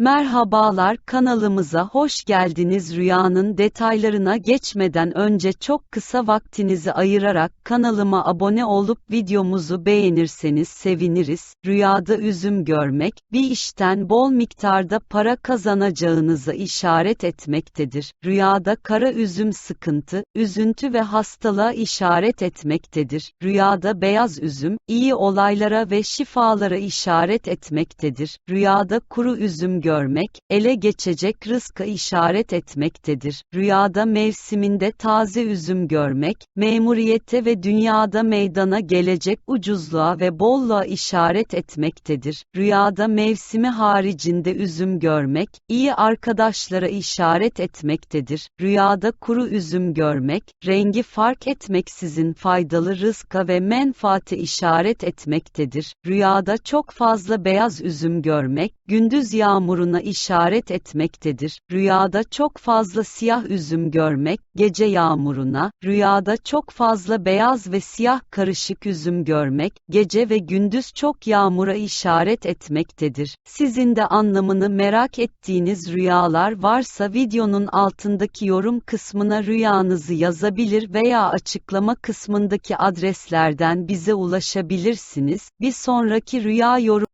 Merhabalar kanalımıza hoş geldiniz rüyanın detaylarına geçmeden önce çok kısa vaktinizi ayırarak kanalıma abone olup videomuzu beğenirseniz seviniriz. Rüyada üzüm görmek, bir işten bol miktarda para kazanacağınıza işaret etmektedir. Rüyada kara üzüm sıkıntı, üzüntü ve hastalığa işaret etmektedir. Rüyada beyaz üzüm, iyi olaylara ve şifalara işaret etmektedir. Rüyada kuru üzüm görmek, ele geçecek rızka işaret etmektedir. Rüyada mevsiminde taze üzüm görmek, memuriyete ve dünyada meydana gelecek ucuzluğa ve bolluğa işaret etmektedir. Rüyada mevsimi haricinde üzüm görmek, iyi arkadaşlara işaret etmektedir. Rüyada kuru üzüm görmek, rengi fark etmeksizin faydalı rızka ve menfaate işaret etmektedir. Rüyada çok fazla beyaz üzüm görmek, gündüz yağmuruna işaret etmektedir. Rüyada çok fazla siyah üzüm görmek, gece yağmuruna, rüyada çok fazla beyaz ve siyah karışık üzüm görmek, gece ve gündüz çok yağmura işaret etmektedir. Sizin de anlamını merak ettiğiniz rüyalar varsa videonun altındaki yorum kısmına rüyanızı yazabilir veya açıklama kısmındaki adreslerden bize ulaşabilirsiniz. Bir sonraki rüya yorum